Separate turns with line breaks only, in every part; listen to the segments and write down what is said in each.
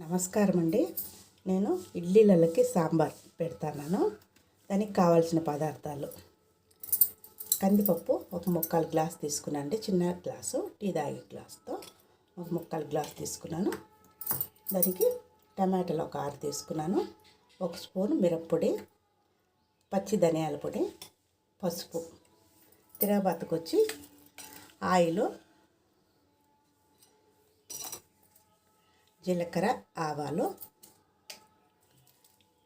నమస్కారం అండి నేను ఇడ్లీలకి సాంబార్ పెడతాను దానికి కావాల్సిన పదార్థాలు. కందిపప్పు ఒక ముక్కాలు గ్లాస్ తీసుకున్నాను చిన్న గ్లాసు టీ తాగే గ్లాస్తో ఒక ముక్కాలు గ్లాస్ తీసుకున్నాను. దానికి టమాటాలు ఒక ఆరు తీసుకున్నాను. ఒక స్పూన్ మిరప్పొడి పచ్చి ధనియాల పొడి పసుపు. తిరగబాతకు వచ్చి ఆయిల్ జీలకర్ర ఆవాలు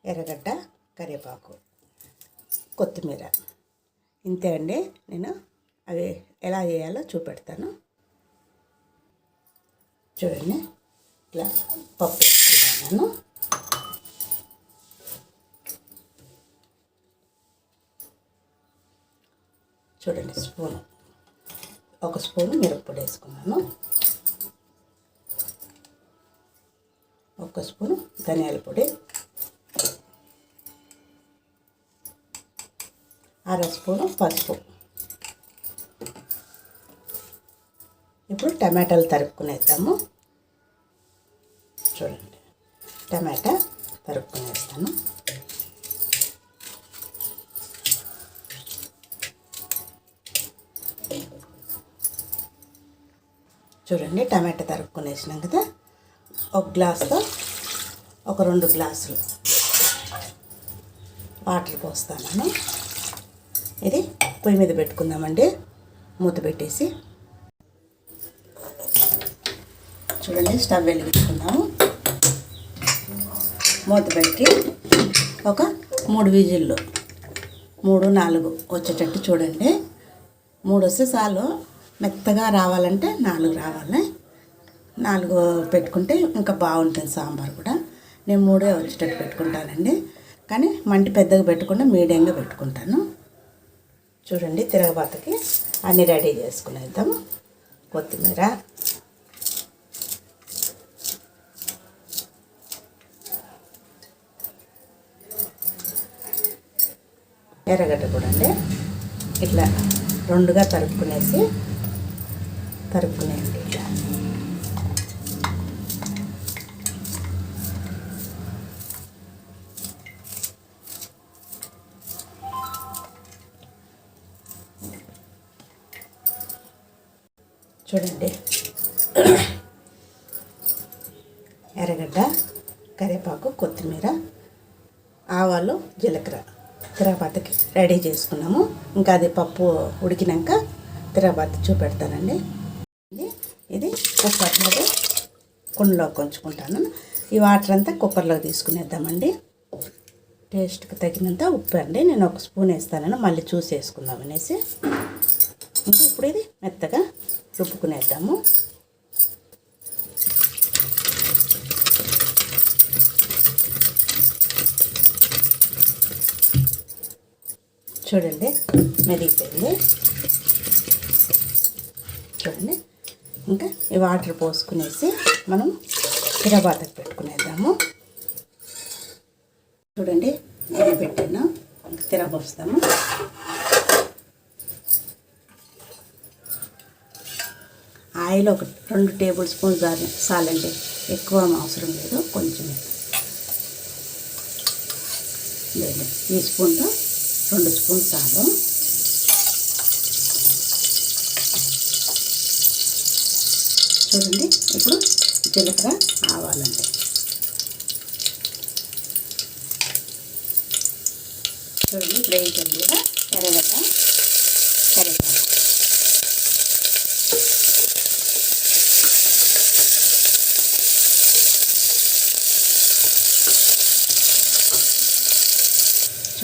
ఎర్రగడ్డ కరివేపాకు కొత్తిమీర. ఇంతే అండి. నేను అవి ఎలా చేయాలో చూపెడతాను. చూడండి. ఇట్లా పప్పు వేసుకుంటాను చూడండి స్పూను. ఒక స్పూను మిరప్పొడి వేసుకున్నాను. ఒక స్పూను ధనియాల పొడి. అర స్పూను పసుపు. ఇప్పుడు టమాటాలు తరుపుకునేద్దాము. చూడండి. టమాటా తరుపుకునేస్తాను. చూడండి టమాటా తరుక్కునేసినాం కదా. ఒక గ్లాస్తో ఒక రెండు గ్లాసులు వాటర్ పోస్తాను ఇది పొయ్యి మీద పెట్టుకుందామండి. మూత పెట్టేసి చూడండి స్టవ్ వెలిగించుకుందాము మూత పెట్టి ఒక మూడు విజిల్లు మూడు నాలుగు వచ్చేటట్టు చూడండి. మూడు వస్తే చాలు. మెత్తగా రావాలంటే నాలుగు రావాలి. నాలుగు పెట్టుకుంటే ఇంకా బాగుంటుంది సాంబార్ కూడా. నేను మూడే వచ్చేటట్టు పెట్టుకుంటానండి. కానీ మంటి పెద్దగా పెట్టకుండా మీడియంగా పెట్టుకుంటాను. చూడండి తిరగబాతకి అన్నీ రెడీ చేసుకునేద్దాం. కొత్తిమీర. ఎర్రగడ్డ కూడా అండి. ఇట్లా రెండుగా తరుపుకునేసి తరుపుకునేయండి ఇట్లా. చూడండి. ఎర్రగడ్డ కరివేపాకు కొత్తిమీర ఆవాలు జీలకర్ర. తిరగబాతకి రెడీ చేసుకున్నాము. ఇంకా అది పప్పు ఉడికినాక తిరగబాత చూపెడతానండి. ఇది కుక్కర్లో కుండలో కొంచుకుంటాను. ఈ వాటర్ అంతా కుక్కర్లో తీసుకునేద్దామండి. టేస్ట్కి తగినంత ఉప్పు అండి. నేను ఒక స్పూన్ వేస్తానని మళ్ళీ చూసి వేసుకుందాం అనేసి. ఇంకా ఇప్పుడు ఇది మెత్తగా రుబ్బుకునేద్దాము. చూడండి మెరిగిపోయింది చూడండి ఇంకా ఈ వాటర్ పోసుకునేసి మనం తిరబాతకు పెట్టుకునేద్దాము. చూడండి నేను పెట్టాను ఇంకా తిరబోస్తాము ఆయిల్ ఒక రెండు టేబుల్ స్పూన్ చాలు చాలండి ఎక్కువ అవసరం లేదు. కొంచెం లేదు ఈ స్పూన్తో రెండు స్పూన్స్ చాలు చూడండి. ఇప్పుడు జీలకర్ర ఆవాలండి. చూడండి. ఇప్పుడు వేయించండి కదా ఎర్రగడ్డ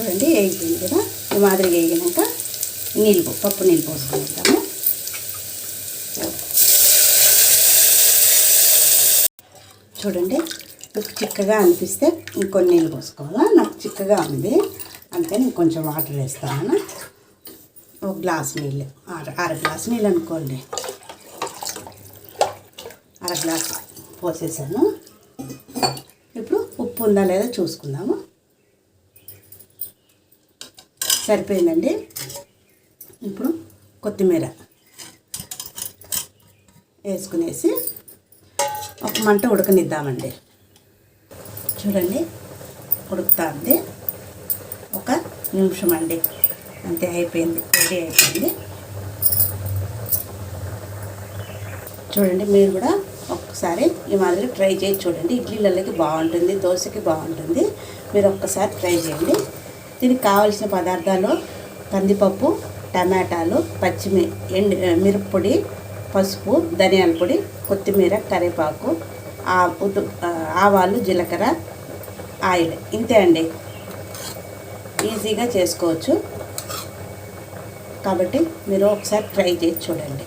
చూడండి వేగిపోయింది కదా? ఈ మాదిరిగా వేగినాక నీళ్ళు పో- పప్పు నీళ్ళు పోసుకుంటాము చూడండి మీకు చిక్కగా అనిపిస్తే ఇంకొన్ని నీళ్ళు పోసుకోవాలా? నాకు చిక్కగా ఉంది. అంతే నేను కొంచెం వాటర్ వేస్తాను. ఒక గ్లాస్ నీళ్ళు. అర అర గ్లాస్ నీళ్ళు అనుకోండి. అర గ్లాస్ పోసేసాను. ఇప్పుడు ఉప్పు ఉందా లేదా చూసుకుందాము. సరిపోయిందండి. ఇప్పుడు కొత్తిమీర వేసుకునేసి ఒక మంట ఉడకనిద్దామండి. చూడండి ఉడుకుతుంది. ఒక నిమిషం అండి అంతే అయిపోయింది రెడీ అయిపోయింది. చూడండి మీరు కూడా ఒక్కసారి ఈ మాదిరి ట్రై చేసి చూడండి. ఇడ్లీలకి బాగుంటుంది దోశకి బాగుంటుంది. మీరు ఒక్కసారి ట్రై చేయండి. దీనికి కావలసిన పదార్థాలు కందిపప్పు టమాటాలు పచ్చిమి ఎండు మిరప్పొడి పసుపు ధనియాల పొడి కొత్తిమీర కరివేపాకు ఆ ఆవాలు జీలకర్ర ఆయిల్. ఇంతే అండి. ఈజీగా చేసుకోవచ్చు. కాబట్టి మీరు ఒకసారి ట్రై చేసి చూడండి.